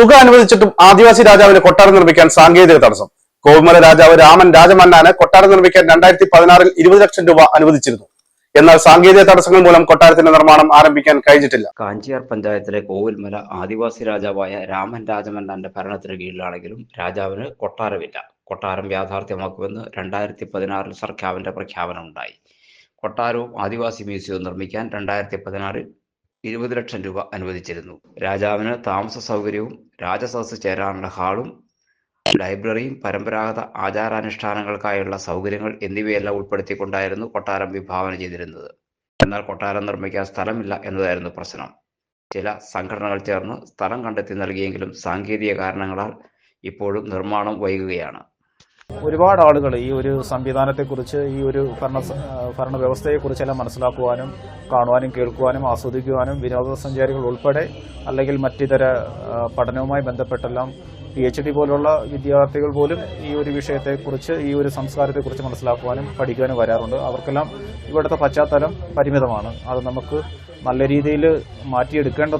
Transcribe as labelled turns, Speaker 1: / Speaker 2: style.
Speaker 1: തുക അനുവദിച്ചിട്ടും ആദിവാസി രാജാവിന് കൊട്ടാരം നിർമ്മിക്കാൻ സാങ്കേതിക തടസ്സം. കോവിമല രാജാവ് രാമൻ രാജമന്നാന് കൊട്ടാരം നിർമ്മിക്കാൻ രണ്ടായിരത്തി പതിനാറിൽ ഇരുപത് ലക്ഷം രൂപ അനുവദിച്ചിരുന്നു. എന്നാൽ സാങ്കേതിക തടസ്സങ്ങൾ മൂലം കൊട്ടാരത്തിന്റെ നിർമ്മാണം ആരംഭിക്കാൻ കഴിഞ്ഞിട്ടില്ല.
Speaker 2: കാഞ്ചിയാർ പഞ്ചായത്തിലെ കോവിൽമല ആദിവാസി രാജാവായ രാമൻ രാജമന്നാന്റെ ഭരണത്തിന് കീഴിലാണെങ്കിലും രാജാവിന് കൊട്ടാരമില്ല. കൊട്ടാരം യാഥാർത്ഥ്യമാക്കുമെന്ന് രണ്ടായിരത്തി പതിനാറിൽ സർക്കാവിന്റെ പ്രഖ്യാപനമുണ്ടായി. കൊട്ടാരവും ആദിവാസി മ്യൂസിയവും നിർമ്മിക്കാൻ രണ്ടായിരത്തി പതിനാറിൽ ഇരുപത് ലക്ഷം രൂപ അനുവദിച്ചിരുന്നു. രാജാവിന് താമസ സൗകര്യവും രാജസദസ് ചേരാനുള്ള ഹാളും ലൈബ്രറിയും പരമ്പരാഗത ആചാരാനുഷ്ഠാനങ്ങൾക്കായുള്ള സൗകര്യങ്ങൾ എന്നിവയെല്ലാം ഉൾപ്പെടുത്തിക്കൊണ്ടായിരുന്നു കൊട്ടാരം വിഭാവന ചെയ്തിരുന്നത്. എന്നാൽ കൊട്ടാരം നിർമ്മിക്കാൻ സ്ഥലമില്ല എന്നതായിരുന്നു പ്രശ്നം. ചില സംഘടനകൾ ചേർന്ന് സ്ഥലം കണ്ടെത്തി നൽകിയെങ്കിലും സാങ്കേതിക കാരണങ്ങളാൽ ഇപ്പോഴും നിർമ്മാണം വൈകുകയാണ്.
Speaker 3: ഒരുപാട് ആളുകൾ ഈ ഒരു സംവിധാനത്തെക്കുറിച്ച് ഈ ഒരു ഭരണ ഭരണ വ്യവസ്ഥയെക്കുറിച്ചെല്ലാം മനസ്സിലാക്കുവാനും കാണുവാനും കേൾക്കുവാനും ആസ്വദിക്കുവാനും വിനോദസഞ്ചാരികൾ ഉൾപ്പെടെ അല്ലെങ്കിൽ മറ്റിതര പഠനവുമായി ബന്ധപ്പെട്ടെല്ലാം പി എച്ച് ഡി പോലുള്ള വിദ്യാർത്ഥികൾ പോലും ഈ ഒരു വിഷയത്തെക്കുറിച്ച് ഈ ഒരു സംസ്കാരത്തെക്കുറിച്ച് മനസ്സിലാക്കുവാനും പഠിക്കുവാനും വരാറുണ്ട്. അവർക്കെല്ലാം ഇവിടുത്തെ പശ്ചാത്തലം പരിമിതമാണ്. അത് നമുക്ക് നല്ല രീതിയിൽ മാറ്റിയെടുക്കേണ്ടത്